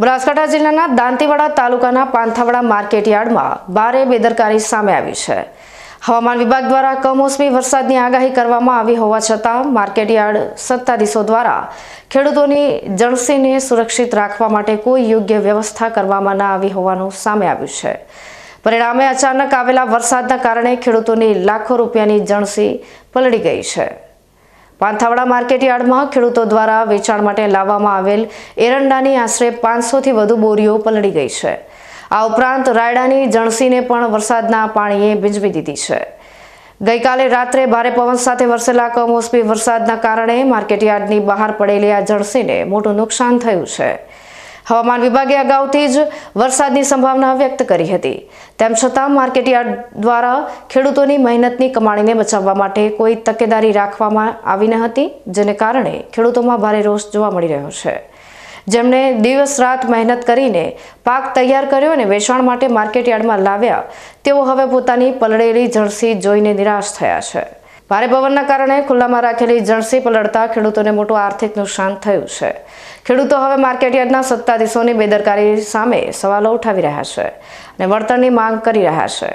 બનાસકાંઠા જિલ્લાના દાંતીવાડા તાલુકાના પાંથાવાડા માર્કેટયાર્ડમાં ભારે બેદરકારી સામે આવી છે. હવામાન વિભાગ દ્વારા કમોસમી વરસાદની આગાહી કરવામાં આવી હોવા છતાં માર્કેટયાર્ડ સત્તાધીશો દ્વારા ખેડૂતોની જળસીને સુરક્ષિત રાખવા માટે કોઈ યોગ્ય વ્યવસ્થા કરવામાં ન આવી હોવાનું સામે આવ્યું છે. પરિણામે અચાનક આવેલા વરસાદના કારણે ખેડૂતોની લાખો રૂપિયાની જણસી પલળી ગઈ છે. પાંથાવાડા માર્કેટયાર્ડમાં ખેડૂતો દ્વારા વેચાણ માટે લાવવામાં આવેલ એરંડાની આશરે પાંચસોથી વધુ બોરીઓ પલળી ગઈ છે. આ ઉપરાંત રાયડાની જણસીને પણ વરસાદના પાણીએ ભીંજવી દીધી છે. ગઈકાલે રાત્રે ભારે પવન સાથે વરસેલા કમોસમી વરસાદના કારણે માર્કેટયાર્ડની બહાર પડેલી આ જણસીને મોટું નુકસાન થયું છે. હવામાન વિભાગે અગાઉથી જ વરસાદની સંભાવના વ્યક્ત કરી હતી. તેમ છતાં માર્કેટયાર્ડ દ્વારા ખેડૂતોની મહેનતની કમાણીને બચાવવા માટે કોઈ તકેદારી રાખવામાં આવી ન હતી, જેને કારણે ખેડૂતોમાં ભારે રોષ જોવા મળી રહ્યો છે. જેમણે દિવસ રાત મહેનત કરીને પાક તૈયાર કર્યો અને વેચાણ માટે માર્કેટયાર્ડમાં લાવ્યા, તેઓ હવે પોતાની પલળેલી જળસી જોઈને નિરાશ થયા છે. ભારે પવનના કારણે ખુલ્લામાં રાખેલી જળસી પલળતા ખેડૂતોને મોટું આર્થિક નુકસાન થયું છે. ખેડૂતો હવે માર્કેટયાર્ડના સત્તાધીશોની બેદરકારી સામે સવાલો ઉઠાવી રહ્યા છે અને વળતરની માંગ કરી રહ્યા છે.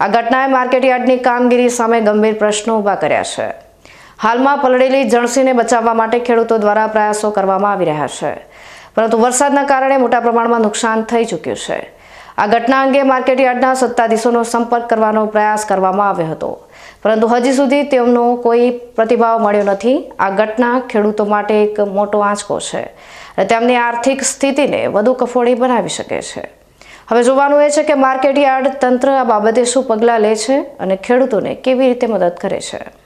આ ઘટનાએ માર્કેટયાર્ડની કામગીરી સામે ગંભીર પ્રશ્નો ઊભા કર્યા છે. હાલમાં પલળેલી જળસીને બચાવવા માટે ખેડૂતો દ્વારા પ્રયાસો કરવામાં આવી રહ્યા છે. પરંતુ વરસાદના કારણે મોટા પ્રમાણમાં નુકસાન થઈ ચૂક્યું છે. આ ઘટના અંગે માર્કેટયાર્ડના સત્તાધીશોનો સંપર્ક કરવાનો પ્રયાસ કરવામાં આવ્યો હતો. પરંતુ હજી સુધી તેમનો કોઈ પ્રતિભાવ મળ્યો નથી. આ ઘટના ખેડૂતો માટે એક મોટો આંચકો છે અને તેમની આર્થિક સ્થિતિને વધુ કફોડી બનાવી શકે છે. હવે જોવાનું એ છે કે માર્કેટયાર્ડ તંત્ર આ બાબતે શું પગલાં લે છે અને ખેડૂતોને કેવી રીતે મદદ કરે છે.